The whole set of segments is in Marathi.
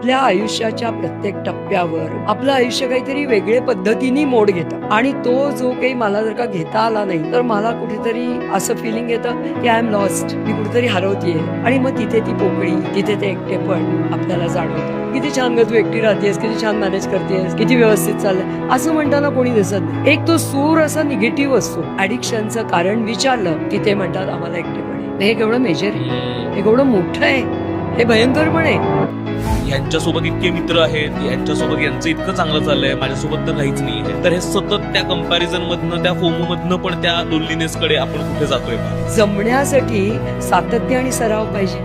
आपल्या आयुष्याच्या प्रत्येक टप्प्यावर आपलं आयुष्य काहीतरी वेगळे पद्धतीने मोड घेतं. आणि तो जो काही मला जर का घेता आला नाही तर मला कुठेतरी असं फिलिंग येतं की आय एम लॉस्ट मी कुठेतरी हरवतीये. आणि मग तिथे ती पोकळी तिथे ते एकटेपण आपल्याला जाणवतं. किती छान ग तू एकटी राहतेस किती छान मॅनेज करतेस किती व्यवस्थित चाललंय. असं म्हणताना कोणी दिसत नाही. एक तो सूर असा निगेटिव्ह असतो. ऍडिक्शनचं कारण विचारलं की ते म्हणतात आम्हाला एकटेपण हे केवढं मेजर आहे. हे केवढं मोठं आहे. हे भयंकर पण आहे. यांच्यासोबत इतके मित्र आहेत यांच्यासोबत यांचं इतकं चांगलं चाललंय माझ्यासोबत तर काहीच नाही तर हे सतत त्या कंपॅरिझन मधनं त्या फोमो मधनं पण त्या लोनलीनेस कडे आपण कुठे जातोय? जमण्यासाठी सातत्य आणि सराव पाहिजे.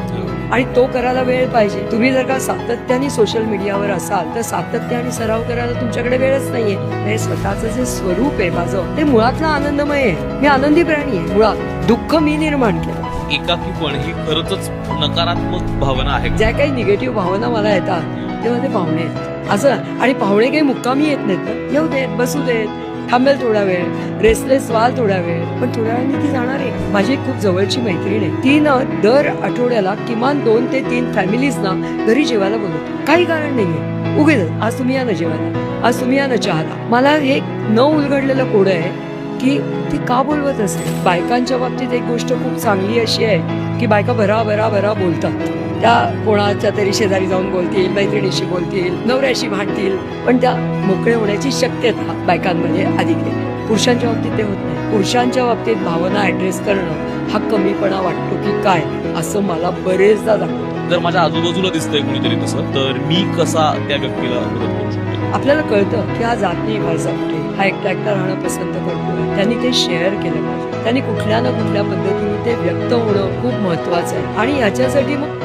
आणि तो करायला वेळ पाहिजे. तुम्ही जर का सातत्याने सोशल मीडियावर असाल तर सातत्य आणि सराव करायला तुमच्याकडे वेळच नाहीये. हे स्वतःचं जे स्वरूप आहे माझं ते मुळातला आनंदमय आहे. मी आनंदी प्राणी आहे मुळात. दुःख मी निर्माण केलं. एकाकीपण ही खरंच नकारात्मक भावना आहे ज्या काही निगेटिव्ह भावना मला येतात तेव्हा ते पाहुणे आहेत. असं आणि पाहुणे काही मुक्कामी येत नाहीत ना? येऊ देत बसू देत. थांबेल थोडा वेळ. रेसलेस व्हाल थोडा वेळ. पण थोड्या वेळाने ती जाणार आहे. माझी खूप जवळची मैत्रीण आहे. ती ना दर आठवड्याला किमान दोन ते तीन फॅमिलीज ना घरी जेवायला बोलवतो. काही कारण नाहीये. उगेच आज तुम्ही या ना जेवायला. आज तुम्ही या ना चहाला. मला हे न उलगडलेलं कोड आहे. की ती का बोलवत असेल बायकांच्या बाबतीत एक गोष्ट खूप चांगली अशी आहे की बायका भरा भरा भरा बोलतात. त्या कोणाच्या तरी शेजारी जाऊन बोलतील मैत्रिणीशी बोलतील नवऱ्याशी भांडतील पण त्या मोकळे होण्याची शक्यता बायकांमध्ये अधिक आहे. पुरुषांच्या बाबतीत ते होत नाही. पुरुषांच्या बाबतीत भावना ऍड्रेस करणं हा कमीपणा वाटतो की काय असं मला बरेचदा दाखवतं. जर माझ्या आजूबाजूला दिसतंय कुणीतरी तसं तर मी कसा त्या व्यक्तीला मदत करू शकतो? आपल्याला कळतं की हा जात नाही कुठे हा एकटा एकटा राहणं पसंत करतोय त्यांनी ते शेअर केलं. पाहिजे त्यांनी कुठल्या ना कुठल्या पद्धतीने ते व्यक्त होणं खूप महत्वाचं आहे. आणि याच्यासाठी मग